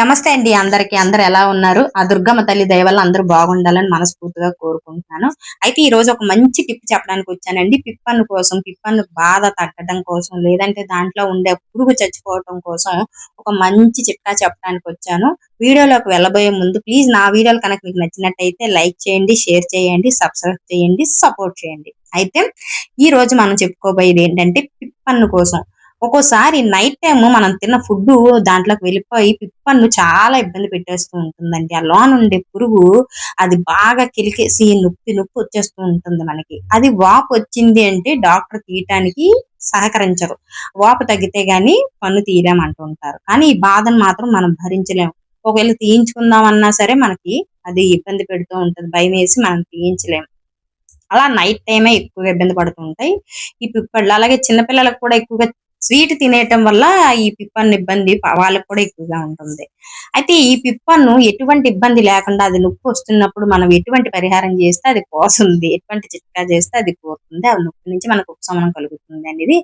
నమస్తే అండి అందరికి. అందరు ఎలా ఉన్నారు? ఆ దుర్గమ్మ తల్లి దయ వల్ల అందరూ బాగుండాలని మనస్ఫూర్తిగా కోరుకుంటున్నాను. అయితే ఈ రోజు ఒక మంచి టిప్ చెప్పడానికి వచ్చానండి. పిప్పన్ను కోసం పిప్పన్ను బాధ తగ్గడం కోసం లేదంటే దాంట్లో ఉండే పురుగు చచ్చిపోవటం కోసం ఒక మంచి చిట్కా చెప్పడానికి వచ్చాను. వీడియోలోకి వెళ్ళబోయే ముందు ప్లీజ్ నా వీడియోలు కనుక మీకు నచ్చినట్టయితే లైక్ చేయండి షేర్ చేయండి సబ్స్క్రైబ్ చేయండి సపోర్ట్ చేయండి. అయితే ఈ రోజు మనం చెప్పుకోబోయేది ఏంటంటే పిప్పన్ను కోసం. ఒక్కోసారి నైట్ టైం మనం తిన్న ఫుడ్ దాంట్లోకి వెళ్ళిపోయి పిప్పన్ను చాలా ఇబ్బంది పెట్టేస్తూ ఉంటుందండి. ఆ లోన్ ఉండే పురుగు అది బాగా కిలికేసి నొప్పి నొప్పి వచ్చేస్తూ ఉంటుంది మనకి. అది వాపు వచ్చింది అంటే డాక్టర్ తీయటానికి సహకరించరు. వాపు తగ్గితే గాని పన్ను తీయలేమంటూ ఉంటారు. కానీ ఈ బాధను మాత్రం మనం భరించలేము. ఒకవేళ తీయించుకుందామన్నా సరే మనకి అది ఇబ్బంది పెడుతూ ఉంటుంది. భయం వేసి మనం తీయించలేము. అలా నైట్ టైమే ఎక్కువగా ఇబ్బంది పడుతూ ఉంటాయి. ఈ పిప్పళ్ళు అలాగే చిన్నపిల్లలకు కూడా ఎక్కువగా స్వీట్ తినేయటం వల్ల ఈ పిప్పన్ను ఇబ్బంది వాళ్ళకు కూడా ఎక్కువగా ఉంటుంది. అయితే ఈ పిప్పన్ను ఎటువంటి ఇబ్బంది లేకుండా అది నొప్పి వస్తున్నప్పుడు మనం ఎటువంటి పరిహారం చేస్తే అది కోసుంది ఎటువంటి చిట్కా చేస్తే అది కోరుతుంది ఆ నొప్పి నుంచి మనకు ఉపశమనం కలుగుతుంది అనేది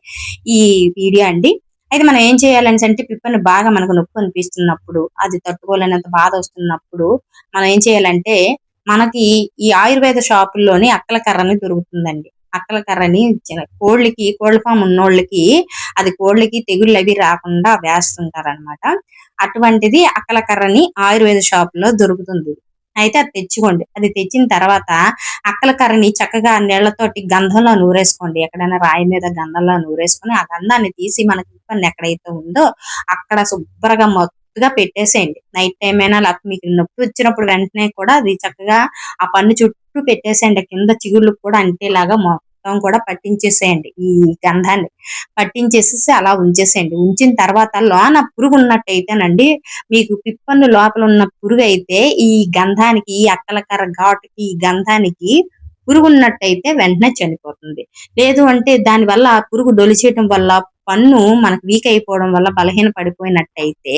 ఈ వీడియో అండి. అయితే మనం ఏం చేయాలని అంటే పిప్పని బాగా మనకు నొప్పి అనిపిస్తున్నప్పుడు అది తట్టుకోలేనంత బాధ వస్తున్నప్పుడు మనం ఏం చేయాలంటే మనకి ఈ ఆయుర్వేద షాపుల్లోని అక్కల కర్రని దొరుకుతుందండి. అక్కల కర్రని కోళ్ళకి కోళ్ళ ఫామ్ ఉన్నోళ్ళకి అది కోళ్ళకి తెగుళ్ళు అవి రాకుండా వేస్తుంటారనమాట అటువంటిది అక్కల కర్రని ఆయుర్వేద షాప్లో దొరుకుతుంది. అయితే అది తెచ్చుకోండి. అది తెచ్చిన తర్వాత అక్కల కర్రని చక్కగా నీళ్ళతోటి గంధంలో నూరేసుకోండి. ఎక్కడైనా రాయి మీద గంధంలో నూరేసుకొని ఆ గంధాన్ని తీసి మనకి ఇబ్బంది ఎక్కడైతే ఉందో అక్కడ శుభ్రంగా మొత్తగా పెట్టేసేయండి. నైట్ టైం అయినా లేకపోతే మీకు నొప్పి వచ్చినప్పుడు వెంటనే కూడా అది చక్కగా ఆ పన్ను చుట్టూ పెట్టేసేయండి. కింద చిగుళ్ళు కూడా అంటేలాగా మొత్తం కూడా పట్టించేసేయండి ఈ గంధాన్ని. పట్టించేసేసి అలా ఉంచేసేయండి. ఉంచిన తర్వాత లోన పురుగు ఉన్నట్టయితేనండి మీకు పిప్పన్ను లోపల ఉన్న పురుగు అయితే ఈ గంధానికి ఈ అక్కలకర ఘాటుకి ఈ గంధానికి పురుగు ఉన్నట్టయితే వెంటనే చనిపోతుంది. లేదు అంటే దాని వల్ల పురుగు డొలిచేయటం వల్ల పన్ను మనకు వీక్ అయిపోవడం వల్ల బలహీన పడిపోయినట్టయితే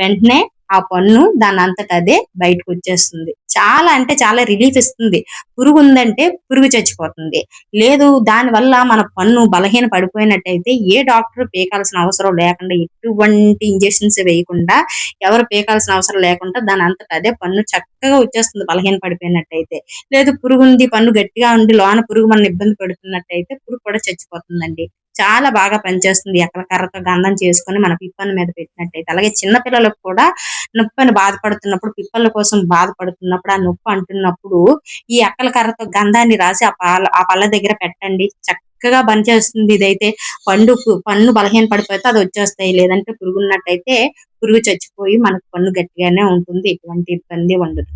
వెంటనే ఆ పన్ను దాని అంతటా అదే బయటకు వచ్చేస్తుంది. చాలా అంటే చాలా రిలీఫ్ ఇస్తుంది. పురుగు ఉందంటే పురుగు చచ్చిపోతుంది. లేదు దాని వల్ల మన పన్ను బలహీన పడిపోయినట్టయితే ఏ డాక్టర్ పీకాల్సిన అవసరం లేకుండా ఎటువంటి ఇంజెక్షన్స్ వేయకుండా ఎవరు పీకాల్సిన అవసరం లేకుండా దాని అంతటా అదే పన్ను చక్కగా వచ్చేస్తుంది బలహీన పడిపోయినట్టయితే. లేదు పురుగు ఉంది పన్ను గట్టిగా ఉండి లోన పురుగు మన ఇబ్బంది పెడుతున్నట్టయితే పురుగు కూడా చచ్చిపోతుందండి. చాలా బాగా పనిచేస్తుంది. ఎక్కడ కర్రతో గంధం చేసుకుని మన పిప్పల మీద పెట్టినట్టయితే. అలాగే చిన్న పిల్లలకు కూడా నొప్పిని బాధపడుతున్నప్పుడు పిప్పల కోసం బాధపడుతున్నప్పుడు ఆ నొప్పి అంటున్నప్పుడు ఈ అక్కల కర్రతో గంధాన్ని రాసి ఆ పాల ఆ పళ్ళ దగ్గర పెట్టండి. చక్కగా పనిచేస్తుంది ఇదైతే. పండు పన్ను బలహీన పడిపోతే అది వచ్చేస్తాయి. లేదంటే పురుగున్నట్టయితే పురుగు చచ్చిపోయి మనకు పన్ను గట్టిగానే ఉంటుంది. ఎటువంటి ఇబ్బంది ఉండదు.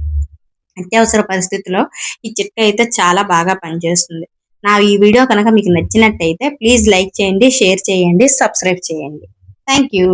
అత్యవసర పరిస్థితిలో ఈ చిట్కా అయితే చాలా బాగా పనిచేస్తుంది. నా ఈ వీడియో కనుక మీకు నచ్చినట్టయితే ప్లీజ్ లైక్ చేయండి షేర్ చేయండి సబ్స్క్రైబ్ చేయండి. Thank you